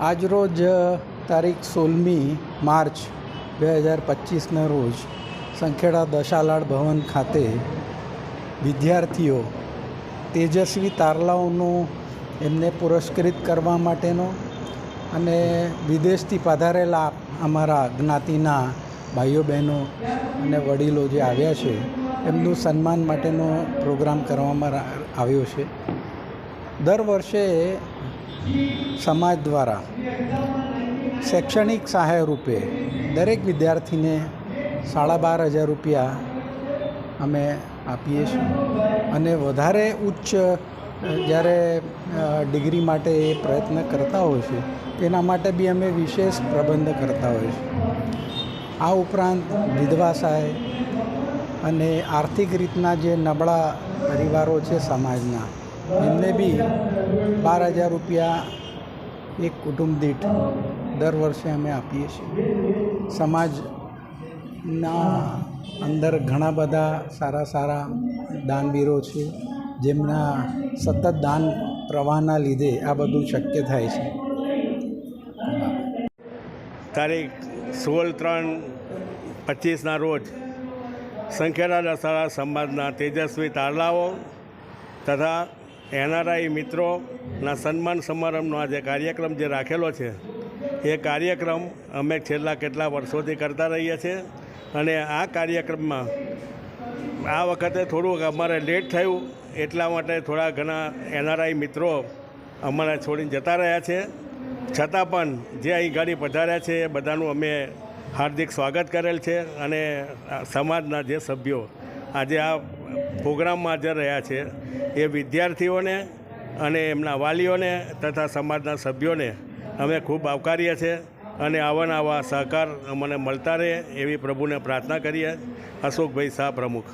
આજરોજ તારીખ સોળમી માર્ચ બે હજાર પચીસના રોજ સંખેડા દશાલાડ ભવન ખાતે વિદ્યાર્થીઓ તેજસ્વી તારલાઓનો એમને પુરસ્કૃત કરવા માટેનો અને વિદેશથી પધારેલા અમારા જ્ઞાતિના ભાઈઓ, બહેનો અને વડીલો જે આવ્યા છે, એમનું સન્માન માટેનો પ્રોગ્રામ કરવામાં આવ્યો છે. દર વર્ષે સમાજ દ્વારા શૈક્ષણિક સહાય રૂપે દરેક વિદ્યાર્થીને સાડા બાર હજાર રૂપિયા અમે આપીએ છીએ. અને વધારે ઉચ્ચ જ્યારે ડિગ્રી માટે એ પ્રયત્ન કરતા હોય છે તેના માટે બી અમે વિશેષ પ્રબંધ કરતા હોઈએ છીએ આ ઉપરાંત વિધવા સહાય અને આર્થિક રીતના જે નબળા પરિવારો છે સમાજના એમને બી બાર હજાર રૂપિયા એક કુટુંબ દીઠ દર વર્ષે અમે આપીએ છીએ. સમાજના અંદર ઘણા બધા સારા સારા દાનવીરો છે, જેમના સતત દાન પ્રવાહના લીધે આ બધું શક્ય થાય છે. તારીખ સોળ ત્રણ પચીસના રોજ સંખેડા દસાડા સમાજના તેજસ્વી તારલાઓ તથા એનઆરઆઈ મિત્રોના સન્માન સમારંભનો આ જે કાર્યક્રમ જે રાખેલો છે, એ કાર્યક્રમ અમે છેલ્લા કેટલા વર્ષોથી કરતા રહીએ છીએ અને આ કાર્યક્રમમાં આ વખતે થોડુંક અમારે લેટ થયું એટલા માટે થોડા ઘણા એનઆરઆઈ મિત્રો અમારે છોડીને જતા રહ્યા છે. છતાં પણ જે અહીં ગાડી પધાર્યા છે એ બધાનું અમે હાર્દિક સ્વાગત કરેલ છે અને સમાજના જે સભ્યો આજે આ પ્રોગ્રામમાં હાજર રહ્યા છે, એ વિદ્યાર્થીઓને અને એમના વાલીઓને તથા સમાજના સભ્યોને અમે ખૂબ આવકારીએ છીએ અને આવાના આવા સહકાર અમને મળતા રહે એવી પ્રભુને પ્રાર્થના કરીએ. અશોકભાઈ શાહ પ્રમુખ.